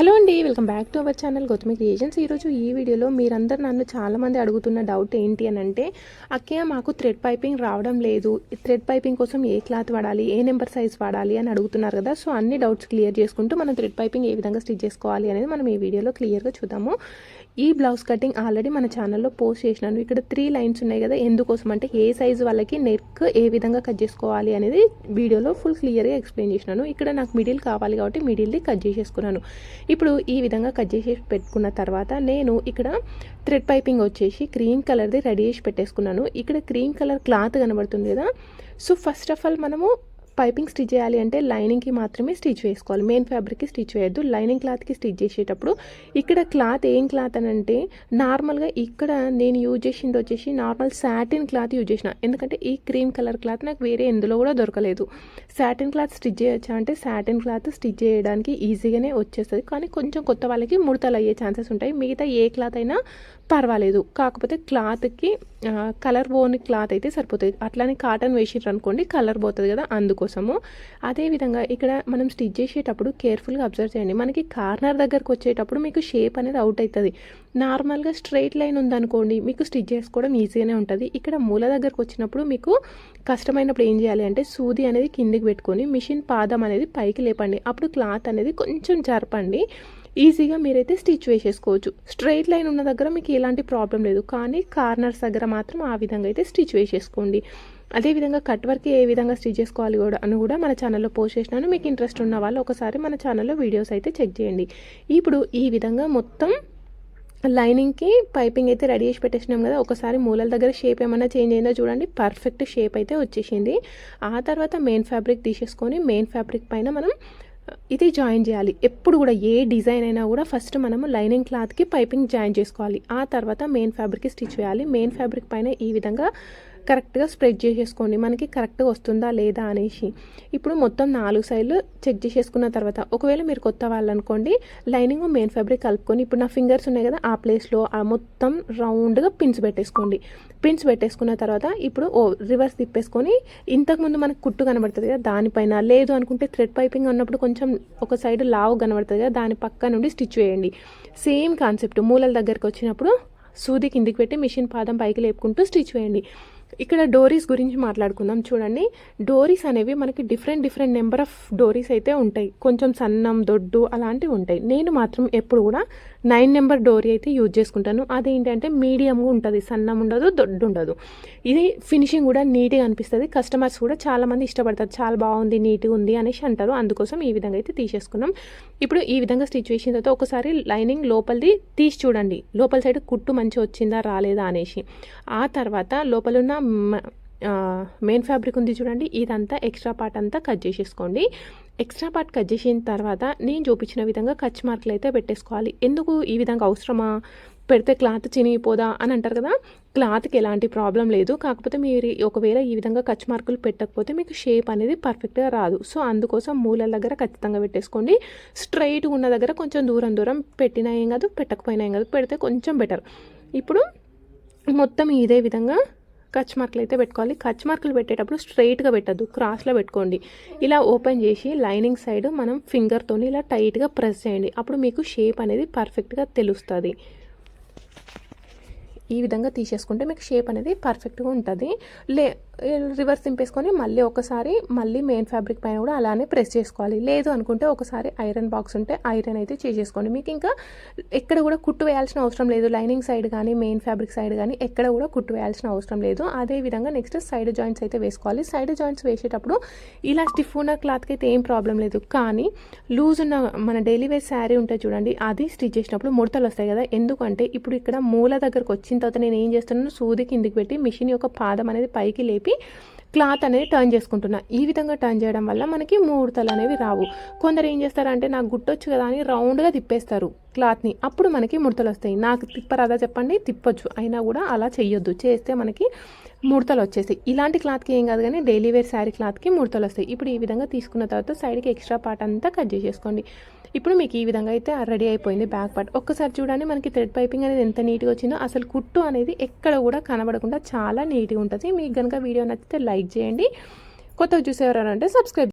Hello అండి welcome back to our channel Gautami Creations. ఈరోజు ఈ వీడియోలో మీరందరూ నన్ను చాలామంది అడుగుతున్న డౌట్ ఏంటి అని అంటే అక్కయ్య మాకు థ్రెడ్ పైపింగ్ రావడం లేదు. థ్రెడ్ పైపింగ్ కోసం ఏ క్లాత్ వాడాలి ఏ నెంబర్ సైజ్ వాడాలి అని అడుగుతున్నారు కదా. సో అన్ని డౌట్స్ క్లియర్ చేసుకుంటూ మనం థ్రెడ్ పైపింగ్ ఏ విధంగా స్టిచ్ చేసుకోవాలి అనేది మనం ఈ వీడియోలో క్లియర్గా చూద్దాము. ఈ బ్లౌజ్ కటింగ్ ఆల్రెడీ మన ఛానల్లో పోస్ట్ చేసినాను. ఇక్కడ త్రీ లైన్స్ ఉన్నాయి కదా ఎందుకోసం అంటే ఏ సైజు వాళ్ళకి నెక్ ఏ విధంగా కట్ చేసుకోవాలి అనేది వీడియోలో ఫుల్ క్లియర్గా ఎక్స్ప్లెయిన్ చేసినాను. ఇక్కడ నాకు మిడిల్ కావాలి కాబట్టి మిడిల్ది కట్ చేసేసుకున్నాను. ఇప్పుడు ఈ విధంగా కట్ చేసి పెట్టుకున్న తర్వాత నేను ఇక్కడ థ్రెడ్ పైపింగ్ వచ్చేసి క్రీమ్ కలర్ది రెడీ చేసి పెట్టేసుకున్నాను. ఇక్కడ క్రీమ్ కలర్ క్లాత్ కనబడుతుంది కదా. సో ఫస్ట్ ఆఫ్ ఆల్ మనము పైపింగ్ స్టిచ్ చేయాలి అంటే లైనింగ్కి మాత్రమే స్టిచ్ వేసుకోవాలి. మెయిన్ ఫ్యాబ్రిక్కి స్టిచ్ వేయద్దు. లైనింగ్ క్లాత్కి స్టిచ్ చేసేటప్పుడు ఇక్కడ క్లాత్ ఏం క్లాత్ అని అంటే నార్మల్గా ఇక్కడ నేను యూజ్ చేసింది వచ్చేసి నార్మల్ సాటిన్ క్లాత్ యూజ్ చేసిన. ఎందుకంటే ఈ క్రీమ్ కలర్ క్లాత్ నాకు వేరే ఎందులో కూడా దొరకలేదు. సాటిన్ క్లాత్ స్టిచ్ చేయొచ్చా అంటే సాటిన్ క్లాత్ స్టిచ్ చేయడానికి ఈజీగానే వచ్చేస్తుంది. కానీ కొంచెం కొత్త వాళ్ళకి ముడతలు అయ్యే ఛాన్సెస్ ఉంటాయి. మిగతా ఏ క్లాత్ అయినా పర్వాలేదు. కాకపోతే క్లాత్కి కలర్ పోని క్లాత్ అయితే సరిపోతుంది. అట్లానే కాటన్ వేసిర్రు అనుకోండి కలర్ పోతుంది కదా అందుకోసము. అదేవిధంగా ఇక్కడ మనం స్టిచ్ చేసేటప్పుడు కేర్ఫుల్గా అబ్జర్వ్ చేయండి. మనకి కార్నర్ దగ్గరకు వచ్చేటప్పుడు మీకు షేప్ అనేది అవుట్ అవుతుంది నార్మల్గా స్ట్రైట్ లైన్ ఉందనుకోండి మీకు స్టిచ్ చేసుకోవడం ఈజీగానే ఉంటుంది. ఇక్కడ మూల దగ్గరకు వచ్చినప్పుడు మీకు కష్టమైనప్పుడు ఏం చేయాలి అంటే సూది అనేది కిందికి పెట్టుకొని మిషన్ పాదం అనేది పైకి లేపండి. అప్పుడు క్లాత్ అనేది కొంచెం జరపండి ఈజీగా మీరైతే స్టిచ్ వేసేసుకోవచ్చు. స్ట్రైట్ లైన్ ఉన్న దగ్గర మీకు ఎలాంటి ప్రాబ్లం లేదు. కానీ కార్నర్స్ దగ్గర మాత్రం ఆ విధంగా అయితే స్టిచ్ వేసేసుకోండి. అదేవిధంగా కట్ వర్క్ ఏ విధంగా స్టిచ్ చేసుకోవాలి కూడా అని కూడా మన ఛానల్లో పోస్ట్ చేసినాను. మీకు ఇంట్రెస్ట్ ఉన్న వాళ్ళు ఒకసారి మన ఛానల్లో వీడియోస్ అయితే చెక్ చేయండి. ఇప్పుడు ఈ విధంగా మొత్తం లైనింగ్కి పైపింగ్ అయితే రెడీ చేసి పెట్టేసినాం కదా. ఒకసారి మూలల దగ్గర షేప్ ఏమైనా చేంజ్ అయిందో చూడండి. పర్ఫెక్ట్ షేప్ అయితే వచ్చేసింది. ఆ తర్వాత మెయిన్ ఫ్యాబ్రిక్ తీసేసుకొని మెయిన్ ఫ్యాబ్రిక్ పైన మనం ఇది జాయిన్ చేయాలి. ఎప్పుడు కూడా ఏ డిజైన్ అయినా కూడా ఫస్ట్ మనము లైనింగ్ క్లాత్కి పైపింగ్ జాయిన్ చేసుకోవాలి. ఆ తర్వాత మెయిన్ ఫ్యాబ్రిక్కి స్టిచ్ చేయాలి మెయిన్ ఫ్యాబ్రిక్ పైన ఈ విధంగా కరెక్ట్గా స్ప్రెడ్ చేసేసుకోండి. మనకి కరెక్ట్గా వస్తుందా లేదా అనేసి. ఇప్పుడు మొత్తం నాలుగు సైడ్లు చెక్ చేసేసుకున్న తర్వాత ఒకవేళ మీరు కొత్త వాళ్ళు అనుకోండి లైనింగ్ మెయిన్ ఫ్యాబ్రిక్ కలుపుకొని ఇప్పుడు నా ఫింగర్స్ ఉన్నాయి కదా ఆ ప్లేస్లో ఆ మొత్తం రౌండ్గా పిన్స్ పెట్టేసుకోండి. పిన్స్ పెట్టేసుకున్న తర్వాత ఇప్పుడు ఓ రివర్స్ తిప్పేసుకొని ఇంతకుముందు మనకు కుట్టు కనబడుతుంది కదా దానిపైన లేదు అనుకుంటే థ్రెడ్ పైపింగ్ ఉన్నప్పుడు కొంచెం ఒక సైడ్ లావు కనబడుతుంది కదా దాని పక్క నుండి స్టిచ్ వేయండి. సేమ్ కాన్సెప్ట్ మూలల దగ్గరికి వచ్చినప్పుడు సూది కిందికి పెట్టి మిషన్ పాదం పైకి లేపుకుంటూ స్టిచ్ వేయండి. ఇక్కడ డోరీస్ గురించి మాట్లాడుకుందాం. చూడండి డోరీస్ అనేవి మనకి different different number of doris అయితే ఉంటాయి. కొంచెం సన్నం దొడ్డు అలాంటివి ఉంటాయి. నేను మాత్రం ఎప్పుడు కూడా నైన్ నెంబర్ డోరీ అయితే యూజ్ చేసుకుంటాను. అదేంటంటే మీడియంగా ఉంటుంది సన్నం ఉండదు దొడ్డు ఉండదు ఇది ఫినిషింగ్ కూడా నీట్గా అనిపిస్తుంది. కస్టమర్స్ కూడా చాలామంది ఇష్టపడతారు. చాలా బాగుంది నీట్గా ఉంది అనేసి అంటారు. అందుకోసం ఈ విధంగా అయితే తీసేసుకున్నాం. ఇప్పుడు ఈ విధంగా స్టిచ్ చేసిన తర్వాత ఒకసారి లైనింగ్ లోపలిది తీసి చూడండి. లోపల సైడ్ కుట్టు మంచిగా వచ్చిందా రాలేదా అనేసి. ఆ తర్వాత లోపలున్న మెయిన్ ఫ్యాబ్రిక్ ఉంది చూడండి. ఇదంతా ఎక్స్ట్రా పార్ట్ అంతా కట్ చేసేసుకోండి. ఎక్స్ట్రా పార్ట్ కట్ చేసిన తర్వాత నేను చూపించిన విధంగా కచ్ మార్కులు అయితే పెట్టేసుకోవాలి. ఎందుకు ఈ విధంగా అవసరమా? పెడితే క్లాత్ చినిగిపోదా అని అంటారు కదా? క్లాత్కి ఎలాంటి ప్రాబ్లం లేదు. కాకపోతే మీరు ఒకవేళ ఈ విధంగా కచ్ మార్కులు పెట్టకపోతే మీకు షేప్ అనేది పర్ఫెక్ట్గా రాదు. సో అందుకోసం మూలల దగ్గర ఖచ్చితంగా పెట్టేసుకోండి. స్ట్రైట్ ఉన్న దగ్గర కొంచెం దూరం దూరం పెట్టినా ఏం కాదు పెట్టకపోయినా ఏం కాదు పెడితే కొంచెం బెటర్. ఇప్పుడు మొత్తం ఇదే విధంగా కచ్ మార్కులు అయితే పెట్టుకోవాలి. కచ్ మార్కులు పెట్టేటప్పుడు స్ట్రైట్గా పెట్టద్దు. క్రాస్లో పెట్టుకోండి. ఇలా ఓపెన్ చేసి లైనింగ్ సైడ్ మనం ఫింగర్తో ఇలా టైట్గా ప్రెస్ చేయండి. అప్పుడు మీకు షేప్ అనేది పర్ఫెక్ట్గా తెలుస్తుంది. ఈ విధంగా తీసేసుకుంటే మీకు షేప్ అనేది పర్ఫెక్ట్గా ఉంటుంది. లే రివర్స్ దింపేసుకొని మళ్ళీ ఒకసారి మళ్ళీ మెయిన్ ఫ్యాబ్రిక్ పైన కూడా అలానే ప్రెస్ చేసుకోవాలి. లేదు అనుకుంటే ఒకసారి ఐరన్ బాక్స్ ఉంటే ఐరన్ అయితే చేసేసుకోండి. మీకు ఇంకా ఎక్కడ కూడా కుట్టు వేయాల్సిన అవసరం లేదు. లైనింగ్ సైడ్ కానీ మెయిన్ ఫ్యాబ్రిక్ సైడ్ కానీ ఎక్కడ కూడా కుట్టు వేయాల్సిన అవసరం లేదు. అదే విధంగా నెక్స్ట్ సైడ్ జాయింట్స్ అయితే వేసుకోవాలి. సైడ్ జాయింట్స్ వేసేటప్పుడు ఇలా స్టిఫ్ ఉన్న క్లాత్కి అయితే ఏం ప్రాబ్లం లేదు. కానీ లూజ్ ఉన్న మన డైలీ వేర్ శారీ ఉంటే చూడండి అది స్టిచ్ చేసినప్పుడు ముడతలు వస్తాయి కదా. ఎందుకంటే ఇప్పుడు ఇక్కడ మూల దగ్గరకు వచ్చిన తర్వాత నేను ఏం చేస్తున్నాను సూది కిందికి పెట్టి మిషన్ యొక్క పాదం అనేది పైకి లేపి క్లాత్ అనేది టర్న్ చేసుకుంటున్నా. ఈ విధంగా టర్న్ చేయడం వల్ల మనకి ముడతలు అనేవి రావు. కొందరు ఏం చేస్తారంటే నాకు గుట్టొచ్చు కదా అని రౌండ్గా తిప్పేస్తారు క్లాత్ని అప్పుడు మనకి ముడతలు వస్తాయి. నాకు తిప్పరాదా చెప్పండి? తిప్పొచ్చు. అయినా కూడా అలా చేయొద్దు చేస్తే మనకి ముడతలు వచ్చేస్తాయి. ఇలాంటి క్లాత్కి ఏం కాదు కానీ డైలీ వేర్ శారీ క్లాత్కి ముడతలు వస్తాయి. ఇప్పుడు ఈ విధంగా తీసుకున్న తర్వాత సైడ్కి ఎక్స్ట్రా పార్ట్ అంతా కట్ చేసేసుకోండి. ఇప్పుడు మీకు ఈ విధంగా అయితే రెడీ అయిపోయింది బ్యాక్ పార్ట్. ఒక్కసారి చూడండి మనకి థ్రెడ్ పైపింగ్ అనేది ఎంత నీట్గా వచ్చిందో. అసలు కుట్టు అనేది ఎక్కడ కూడా కనబడకుండా చాలా నీట్గా ఉంటుంది. మీకు కనుక వీడియో నచ్చితే లైక్ చేయండి. కొత్తగా చూసేవారంటే సబ్స్క్రైబ్